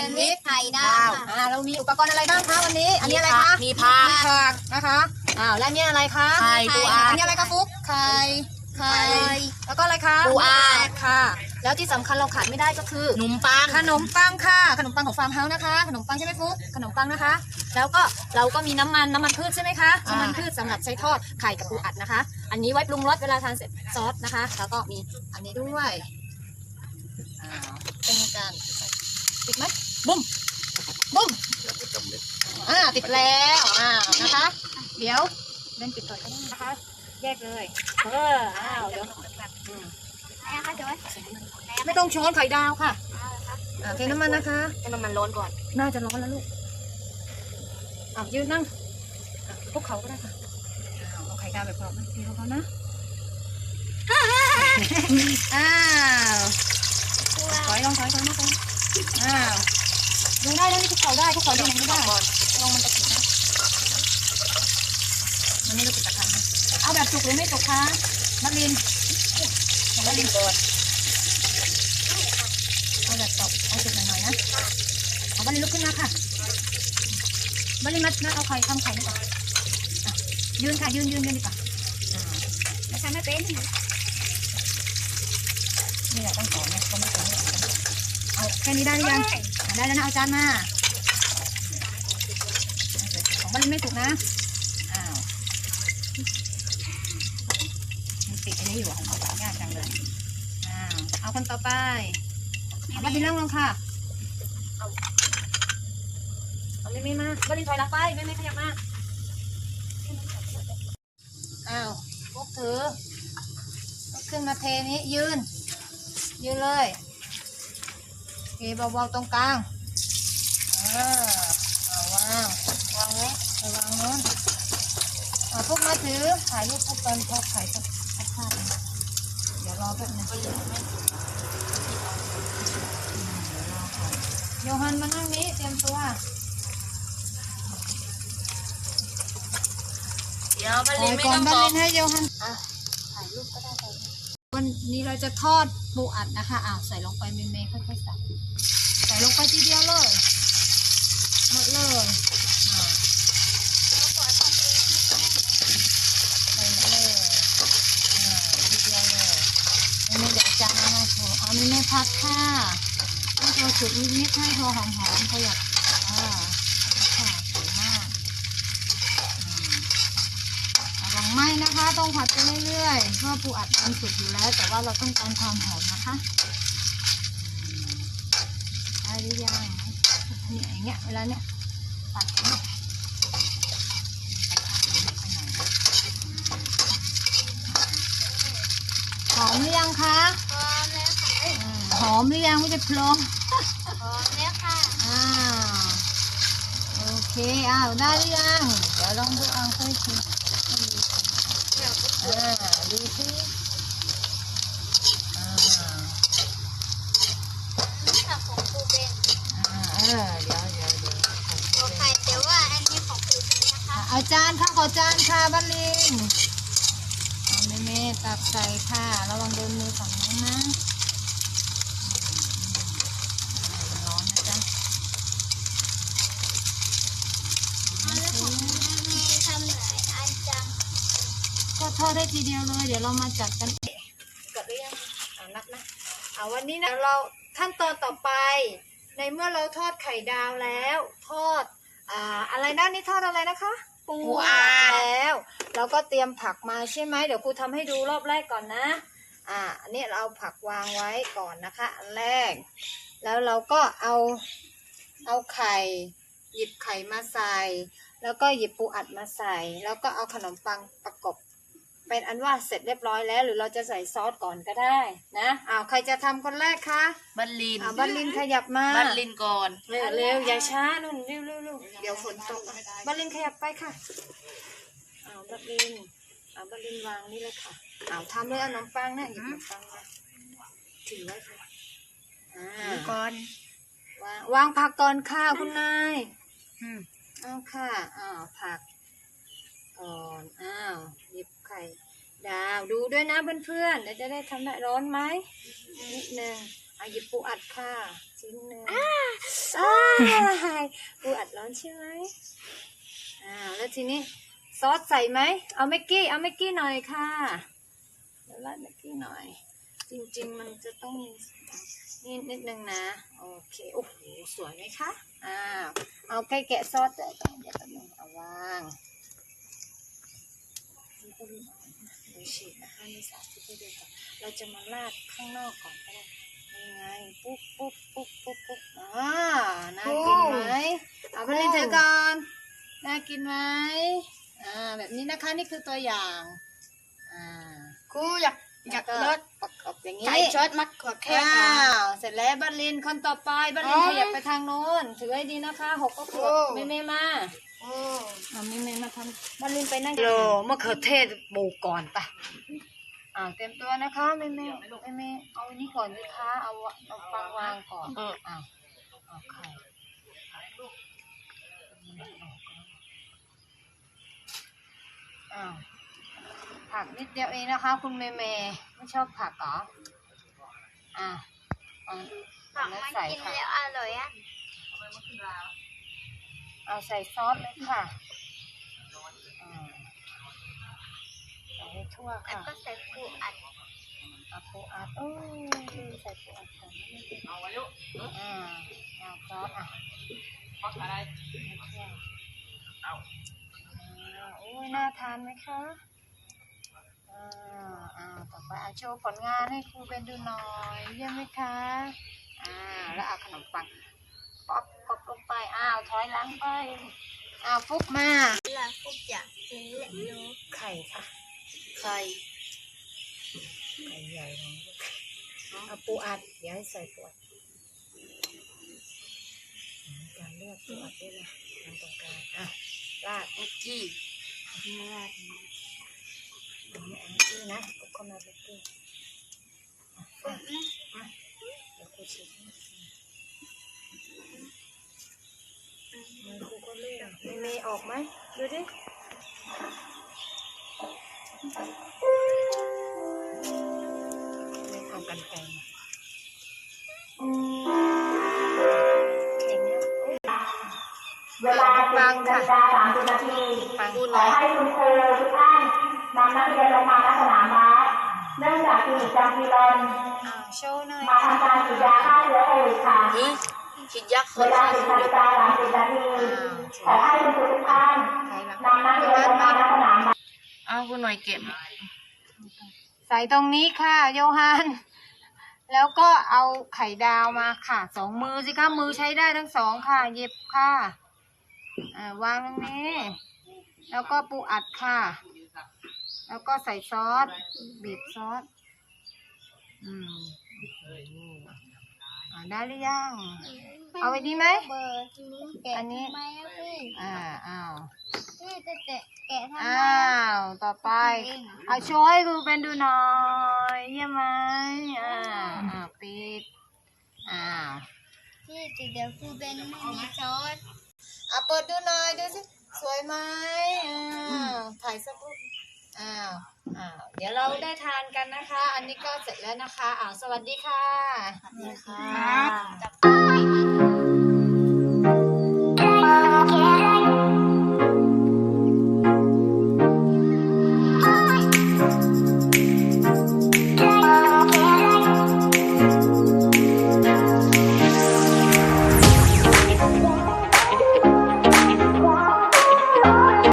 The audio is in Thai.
นด์วิชไข่ดาดาววอ่าเรามีอุปกรณ์อะไรบ้างคะวันนี้ อันนี้อะไรคะมีผัก มีผักนะคะอ้าวและนี่อะไรคะไข่ปูอัด อันนี้อะไรคะฟุ๊กไข่ไข่แล้วก็อะไรคะปูอัดค่ะ แล้วที่สำคัญเราขาดไม่ได้ก็คือหนุ่มปังขนมปังค่ะ ขนมปังของฟาร์มเฮาส์นะคะ ขนมปังใช่ไหมฟุ๊กขนมปังนะคะ แล้วก็เราก็มีน้ำมันน้ำมันพืชใช่ไหมคะอ่าน้ำมันพืชสำหรับใช้ทอดไข่กับปูอัดนะคะ อันนี้ไว้ปรุงรสเวลาทานเสร็จซอสนะคะ แล้วก็มีอันนี้ด้วยอ่าเป็นการ ติดไหมบุ้มบุ้มอ่าติดแล้วอ่านะคะ เดี๋ยวเล่นปิดก่อนก็ได้นะคะ แยกเลยเอออ้าวเดี๋ยวอืมนะคะจอยไม่ต้องช้อนไข่ดาวค่ะอ่าเทน้ำมันนะคะให้น้ำมันร้อนก่อน น่าจะร้อนแล้วลูกอ้าวยืนนั่งอะพวกเขาก็ได้ค่ะอ้าวเอาไข่ดาวแบบกรอบนะทีเขานะอ้าวถอยลองถอยถอยมาก่อน อ้าดูได้แล้วนี่พวกเขาได้พวกเขาดูยังไม่ได้ลองมันจะติดนะมันไม่รู้ติดตะขันนะเอาแบบสุกหรือไม่สุกคะมัดลินของมัดลินก่อนเอาแบบตอกเอาสุกหน่อยๆนะเอาบัลลินลุกขึ้นมาค่ะบัลลินมัดมัดเอาไข่ทำไข่ดีกว่ายืนค่ะยืนยืนยืนดีกว่าอ่าแล้วทำไม่เป็นนี่แหละต้องสอนนะต้องไม่สอนไม่สอน เอาแค่นี้ได้หรือยัง ได้แล้วนะเอาจานมา ของบ้านไม่สุกนะ อ้าวมันติดอันนี้อยู่ของเขายากจังเลย อ้าว เอาคนต่อไปเอาบ้านดินนั่งลงค่ะ เอาเอาไม่ไม่มาบ้านดินถอยหลังไป ไม่ไม่ขยับมาอ้าวพวกถือเอาขึ้นมาเทนี้ยืน ยืนเลย เทเบาๆตรงกลางเออเอาวางวางไว้เอาวางโน้นเอาพวกมาถือถ่ายรูปพวกตอนทอดไข่สักสักภาพนึงเดี๋ยวรอแป๊บนึงเดี๋ยวรอก่อนโยฮันมานั่งนี้เตรียมตัวเดี๋ยวบัลลินไม่ต้องบ้าตอนกลินให้โยฮันอะถ่ายรูปก็ได้ไปวันนี้เราจะทอดปูอัดนะคะอะใส่ลงไปเมย์ค่อยๆใส่ลงไปทีเดียวเลย หมดเลยอะใส่หมดเลยอ่าทีเดียวเลยเมย์เดี๋ยวจานมาโชว์เอาเมย์พัดค่ะให้โชว์จุดนิดๆให้โชว์หอมๆเขาอยากอ่าค่ะสวยมากระวังไหมนะคะ ต้องผัดไปเรื่อยๆเพราะปูอัดมันสุกอยู่แล้ว แต่ว่าเราต้องการความหอมนะคะได้หรือยัง อย่างเงี้ยเวลาเนี้ยตัดเนี่ยหอมหรือยังคะพร้อมแล้วค่ะอืมหอมหรือยังไม่ใช่พลองพร้อมแล้วค่ะอ้าวโอเคอ้าวได้หรือยังเดี๋ยวลองดูเอาค่อยชิมอ่าดูสิอ่า ค่ะของครูเบน อ่าเออเดี๋ยวเดี๋ยวเดี๋ยว ตัวไข่แต่ว่าอันนี้ของครูเบนนะคะ อะเอาจานค่ะขอจานค่ะ บัลลินเอาเมเมตักใส่ค่ะ ระวังโดนมือฝั่งนู้นนะร้อนนะจ๊ะเอาแล้วของแม่ทำหลายอันจัง ก็ทอดได้ทีเดียวเลย เดี๋ยวเรามาจัดกันกดหรือยังอ่านับนะอ่าวันนี้นะเราขั้นตอนต่อไป ในเมื่อเราทอดไข่ดาวแล้ว ทอดอ่าอะไรนะนี่ทอดอะไรนะคะ ปูอัดแล้วเราก็เตรียมผักมาใช่ไหมเดี๋ยวครูทำให้ดูรอบแรกก่อนนะ อ่าอันนี้เราเอาผักวางไว้ก่อนนะคะอันแรก แล้วเราก็เอาเอาไข่ หยิบไข่มาใส่ แล้วก็หยิบปูอัดมาใส่ แล้วก็เอาขนมปังประกบ เป็นอันว่าเสร็จเรียบร้อยแล้ว หรือเราจะใส่ซอสก่อนก็ได้นะอ้าวใครจะทำคนแรกคะบัลลินอ่าบัลลินขยับมาบัลลินก่อน เร็วเร็วอย่าช้านุ่นเร็วเร็วเร็วเดี๋ยวฝนตกบัลลินขยับไปค่ะอ้าวบัลลินอ้าวบัลลินวางนี่เลยค่ะอ้าวทำเลยเอาขนมปังนะหยิบขนมปังมาถือไว้ค่ะอ่า ก่อนวางวางผักก่อนค่ะคุณนายอืมเอาค่ะอ้าวผักก่อนอ้าวหยิบ ไข่ดาวดูด้วยนะเพื่อนๆเดี๋ยวจะได้ทำได้ร้อนไหมนิดนึงเอาหยิบปูอัดค่ะชิ้นหนึ่งอ้ายปูอัดร้อนใช่ไหมอ่าแล้วทีนี้ซอสใส่ไหมเอาเมกกี้เอาเมกกี้หน่อยค่ะเดี๋ยวราดเมกกี้หน่อย จริงๆมันจะต้องมีนี่นิดนึงนะโอเคโอ้โหสวยไหมคะอ้าวเอาใกล้แกะซอสเดี๋ยวเดี๋ยวแป๊บนึงเอาวาง ดูฉีดนะคะนี่สาธิตให้ดูก่อนเราจะมาราดข้างนอกก่อนก็ได้ยังไงปุ๊บปุ๊บปุ๊บปุ๊บปุ๊บอ่าน่ากินไหมเอาไปเล่นเถอะก่อนน่ากินไหมอ่าแบบนี้นะคะนี่คือตัวอย่างอ่าครูอยากอยากล้วเลิศประกอบอย่างนี้ไก่ชดมัดขวดแค่อ้าวเสร็จแล้วบัลลินคนต่อไปบัลลินอ๋อขยับไปทางโน้นถือให้ดีนะคะหกก็ขวดไม่ไม่มา เอาไม่ไม่มาทำบัลลินไปนั่งโลมะเขือเทศปลูกก่อนปะอ่าเตรียมตัวนะคะไม่ไม่ไม่ไม่เอาอันนี้ก่อนสิคะเอาเอาฟังวางก่อนเอออ้าวเอาไข่อ้าวผักนิดเดียวเองนะคะ คุณเมย์เมย์ไม่ชอบผักเหรออ่าเอาผักแล้วมันใส่กินค่ะแล้วอร่อยอะ เอาใส่ซอสเลยค่ะอ่าใส่ให้ทั่วแล้วค่ะก็ใส่ปูอัดเอาปูอัดโอ้ยใส่ปูอัดก่อนเอาไว้ลูกอ่าเอาซอสอะซอสอะไรเอาโอ้ยน่าทานไหมคะอ่าอ่าต่อไปเอาโชว์ผลงานให้ครูเป็นดูหน่อย เยี่ยมไหมคะอ่าแล้วเอาขนมปังป๊อปป๊อป ลงไป อ้าว ถอยหลังไป อ้าวฟุกมาเวลาพวกอยากกินเละรู้ไข่ค่ะ ไข่ ไข่ใหญ่ของลูกเอาปูอัดอย่าให้ใส่ปูอัดอืมการเลือกปูอัดด้วยนะทำตรงกลางอะราดเอ็กกี้ไม่ราดนะอันนี้อันนี้นะทุกคนมาเป็นตัวอะอะอะเดี๋ยวครูฉีดให้มือ ครูก็เลือกไม่มีออกไหมดูดิไม่เอากันไกลมาอย่างเงี้ยเวลาสิบนาฬิกาสามสิบนาทีฟังพูดขอให้คุณครูทุกท่านนำนักเรียนลงมาณสนามม้าเนื่องจากคลินิกจำปีรอนอ่าโชว์หน่อยมาทำการฉีดยาฆ่าเชื้อโควิดค่ะเฮ้ย คิดยักษ์เคเวยลาสิบนาฬิกาสามสิบนาทีขอให้คุณครูทุกท่านใส่ละนำนักเรียนลงมาณสนามม้าเอาคุณหน่อยเก็บ ใส่ตรงนี้ค่ะ โยฮัน แล้วก็เอาไข่ดาวมาค่ะสองมือสิคะมือใช้ได้ทั้งสองค่ะ เย็บค่ะอ่าวางตรงนี้ แล้วก็ปูอัดค่ะ แล้วก็ใส่ซอสบีบซอสอืมอได้หรือยัง เอาไว้ดีไหมเบอร์นี้แกะอันนี้ ทำไมอะพี่อ่าอ้าวพี่จะแกะแกะทำไมอ้าวต่อไปเอาโชว์ให้ครูเป็นดูหน่อยเยี่ยมไหมอ่าอ่าปิดอ้าพี่จะเดี๋ยวครูเป็นไม่มีซอสอะเปิดดูหน่อยดูสิสวยไหมอ้าถ่ายสักรูปอ้าวอ้าวเดี๋ยวเราได้ทานกันนะคะ อันนี้ก็เสร็จแล้วนะคะอ้าวสวัสดีค่ะครับ